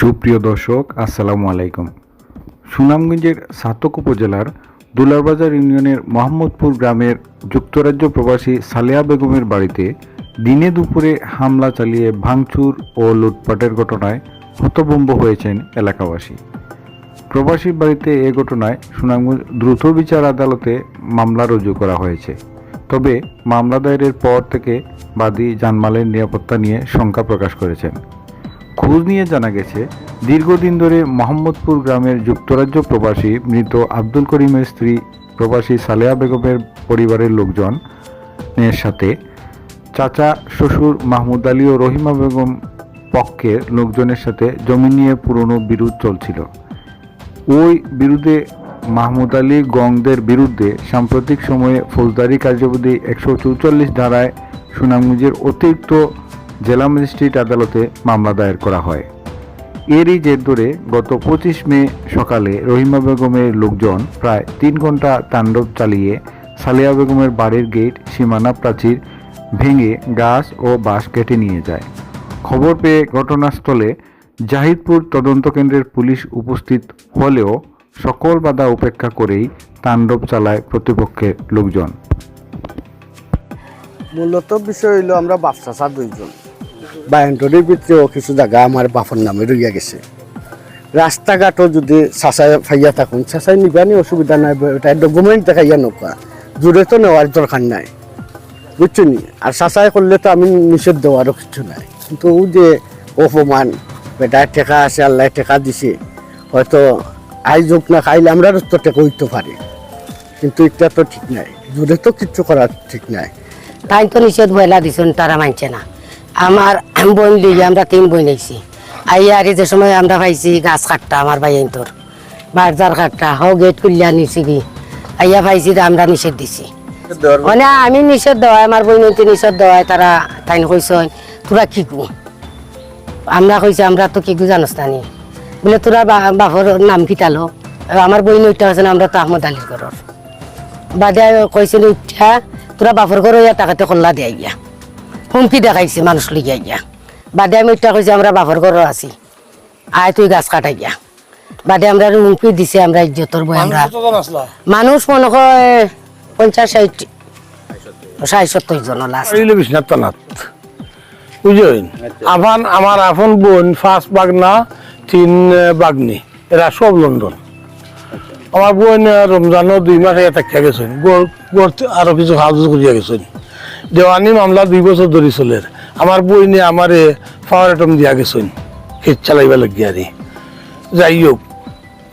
সুপ্রিয় দর্শক, আসসালামু আলাইকুম। সুনামগঞ্জের সাতক উপজেলার দুলারবাজার ইউনিয়নের মোহাম্মদপুর গ্রামের যুক্তরাজ্য প্রবাসী সালেহা বেগমের বাড়িতে দিনে দুপুরে হামলা চালিয়ে ভাঙচুর ও লুটপাটের ঘটনায় হতভম্ব হয়েছেন এলাকাবাসী। প্রবাসীর বাড়িতে এ ঘটনায় সুনামগঞ্জ দ্রুত বিচার আদালতে মামলা রুজু করা হয়েছে। তবে মামলা দায়েরের পর থেকে বাদী জানমালের নিরাপত্তা নিয়ে শঙ্কা প্রকাশ করেছেন। খোঁজ নিয়ে জানা গেছে, দীর্ঘদিন ধরে মোহাম্মদপুর গ্রামের যুক্তরাজ্য প্রবাসী মৃত আব্দুল করিমের স্ত্রী প্রবাসী সালেহা বেগমের পরিবারের লোকজন এর সাথে। চাচা, শ্বশুর মাহমুদ আলী ও রহিমা বেগম পক্ষের লোকজনের সাথে জমি নিয়ে পুরনো বিরোধ চলছিল। ওই বিরুদ্ধে মাহমুদ আলী গংদের বিরুদ্ধে সাম্প্রতিক সময়ে ফৌজদারি কার্যবিধি একশো চৌচল্লিশ ধারায় সুনামগঞ্জের অতিরিক্ত জেলা ম্যাজিস্ট্রেট আদালতে মামলা দায়ের করা হয়। এরই জের ধরে গত পঁচিশ মে সকালে রহিমা বেগমের লোকজন প্রায় তিন ঘণ্টা তাণ্ডব চালিয়ে সালিয়া বেগমের বাড়ির গেট সীমানা প্রাচীর ভেঙে গাছ ও বাঁশ কেটে নিয়ে যায়। খবর পেয়ে ঘটনাস্থলে জাহিদপুর তদন্ত কেন্দ্রের পুলিশ উপস্থিত হলেও সকল বাধা উপেক্ষা করেই তাণ্ডব চালায় প্রতিপক্ষের লোকজন। মূলত বিষয় হইল আমরা বাপসাসা দুইজন। বায়ন্টরির ভিতরেও কিছু জায়গা আমার বাপর নামে রইয়া গেছে। রাস্তাঘাটও যদি চাচাই ফাইয়া থাকুন, চাচাই নিবানি অসুবিধা নাই এটা ডকুমেন্ট দেখাইয়া নৌকা। জোরে তো নেওয়ার দরকার নাই। বুঝছ নি? আর চাচাই করলে তো আমি নিষেধ দেওয়ারও কিছু নাই। কিন্তু ও যে অপমান বেটার টেকা আছে আল্লাহ টেকা দিছে, হয়তো আই যোগ না খাইলে আমরা তো টেকা হইতে পারি। কিন্তু এটা তো ঠিক নাই। জোরে তো কিচ্ছু করা ঠিক নাই। তাই তো নিষেধ বয়লা দিছেন তারা মানছে না। আমার বোন লিগে আমরা তিন বোন আইছি। আইয়া আর যে সময় আমরা পাইছি গাছ কাটটা আমার ভাই তোর বাজার কাটটা হ গেট খুলিয়া নিছি কি। আইয়া পাইছি আমরা নিষেধ দিছি। মানে? আমি নিষেধ দেওয়াই আমার বোন নিষেধ দেওয়াই তারা তাই কইসন তোরা কি কু? আমরা কইছি আমরা তো কি কু জানোস না নি বলে তোরা বাপর নাম কিতালো আমার বই নইটা আছে আমরা তো আহমদ আলীর ঘরের। বাদে কইছিল উঠা তোরা বাপর ঘর হইয়া টাকাতে কল্লা দিয়া হুমকি দেখাইছে মানুষ লিগিয়া গিয়া বাদে আমি উঠা কইছি আমরা বাপর ঘর আছি। আয় তুই গাছ কাটাই গিয়া বাদে আমরা হুমকি দিছে আমরা ইজ্জতর বই আমরা মানুষ মনে হয় পঞ্চাশ ষাট ষাট সত্তর জন লাস্ট হইলে বিশ্বনাথ তলাত বুঝলেন? আফান আমার আপন বোন ফার্স্ট বাগনা তিন বাগনি। এরা সব লন্ডন। আমার বোন রমজানও দুই মাস আগে থাকিয়া গেছেন। আরও কিছু সাহায্য করিয়া গেছেন। দেওয়ানি মামলা দুই বছর ধরে চলে। আমার বই বইনে আমারে পাওয়ার অ্যাটম দিয়া গেছেন। খেত চালাইবা লাগিয়া রে যাই হোক,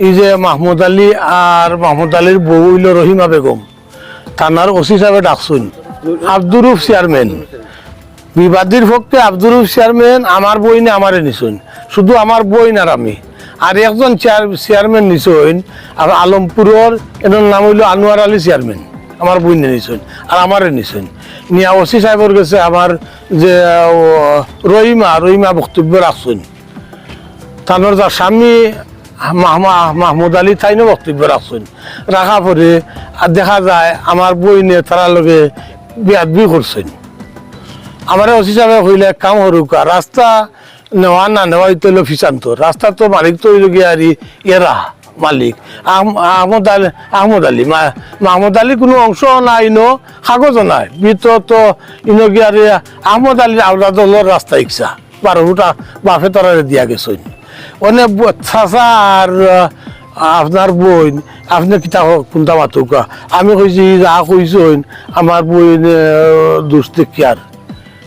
এই যে মাহমুদ আলী আর মাহমুদ আলীর বউ হইল রহিমা বেগম। থানার ওসি সাহেবে ডাকছেন আব্দুর রুফ চেয়ারম্যান। বিবাদীর পক্ষে আব্দুর রুফ চেয়ারম্যান আমার বই না আমারে নিছুন। শুধু আমার বই আর আমি। আর একজন চেয়ার চেয়ারম্যান নিছুন আর আলমপুরের, এনার নাম হইল আনোয়ার আলী চেয়ারম্যান। আমার বই নিছুন আর আমারে নিছুন। নিয়া ওসি সাহেবের কাছে আমার যে রহিমা রহিমা বক্তব্য রাখছেন। তানোর যার স্বামী মাহমা- মাহমুদ আলী তাইনও বক্তব্য রাখছেন। রাখা পরে আর দেখা যায় আমার বইনে তারা লগে বিয়াদবি করছেন। আমার ওসি সাহেব হইলে কাম হরুকা রাস্তা নেওয়া না নেওয়া হইতে হইল ফিসান্ত রাস্তা তো মালিক তো এরা। মালিক। আহম- আহমদ আলী আহমদ আলী। মাহমুদ আলী কোনো অংশ নাই ইনো কাগজও নাই। ভিতর তো ইনো গিয়ে আহমদ আলীর আওলা দলের রাস্তা ইচ্ছা। বারো ফুটা বাফে তরারে দিয়া গেছেন অনেক চাষা আর আপনার বোন আপনি কিতা কোনটা মাতুকা আমি কইছি যা কইছেন আমার বোন আর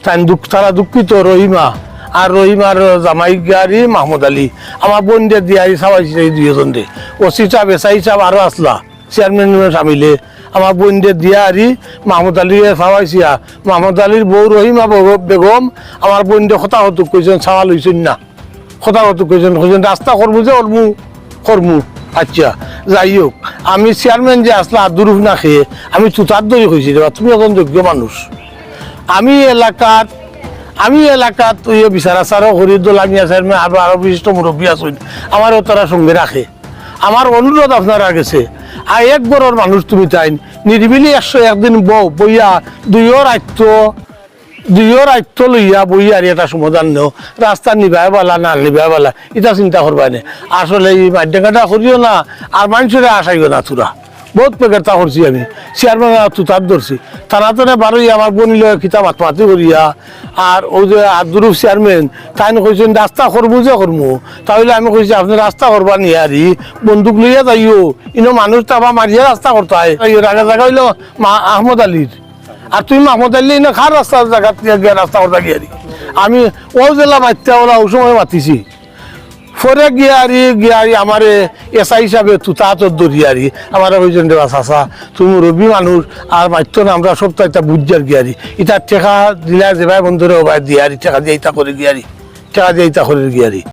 তাই দুঃখ তারা দুঃখিত রহিমা আর রহিমার জামাই গাড়ি মাহমুদ আলী। আমার বোন দিয়ে দিয়ে চাবাইছে এই দে ওসি চাপ এসাই চাপ আরও আসলা চেয়ারম্যান সামিলে আমার বোন দিয়ে দিয়া আরি মাহমুদ আলী চাবাইছিয়া মাহমুদ আলীর বউ রহিমা বেগ- বেগম আমার বোন দিয়ে কথা হতো কইছেন চাওয়া লইছেন না। কথা হতো কইছেন কইছেন রাস্তা করব যে করব করব আচ্ছা যাই হোক আমি চেয়ারম্যান যে আসলা দুরুফ না খেয়ে আমি তুতার দরি রে, তুমি এখন যোগ্য মানুষ। আমি এলাকাত আমি এলাকাত ইয়ে বিচারা সারও হরিদুল আমি আছেন আরও আরও বিশিষ্ট মুরব্বী আছেন আমারও তারা সঙ্গে রাখে আমার অনুরোধ আপনারা গেছে আর এক বড়র মানুষ তুমি তাই নিরিবিলি একশো একদিন বউ বইয়া দুইও রাখতো দুইও রাত্য লইয়া বই আর এটা সমাধান নেও। রাস্তা নিবাই বলা, না নিবাই বলা এটা চিন্তা করবা নে। আসলে এই মাধ্যমটা করিও না। আর মানুষের আশাইও না তোরা বহুত পেকেটা করছি আমি। চেয়ারম্যান তুতার ধরছি। তারা তো বারোই আমার বনিল কিতাব আত্মহাতি করিয়া আর ওই যে আব্দুরুফ চেয়ারম্যান তাই কইছেন রাস্তা করব যে করব তাহলে আমি কইছি আপনি রাস্তা করবা নিয়ারি বন্দুক লইয়া যাইও। ইনো মানুষ তাবা মারিয়া রাস্তা করতে হয় রাগা জায়গা হইল মা আহমদ আলীর আর তুমি মাহমুদ আলী না খার রাস্তার জায়গা গিয়ে রাস্তা করতে গিয়ারি আমি ও জেলা মাত্রা ওরা ওই সময় মাতিছি। ফরে গিয়ারি গিয়ারি আমার এসা হিসাবে তুতা তো দরিয়ারি। আমার ওইজন দেবা চাষা তুমি রবি মানুষ, আর মাত্র আমরা সপ্তাহ এটা বুঝার গিয়ারি। এটা টেকা দিলা যে ভাই বন্ধুরে ও ভাই দিয়ারি, টেকা দিয়ে এটা করে গিয়ারি, টেকা দিয়ে এটা করে গিয়ারি।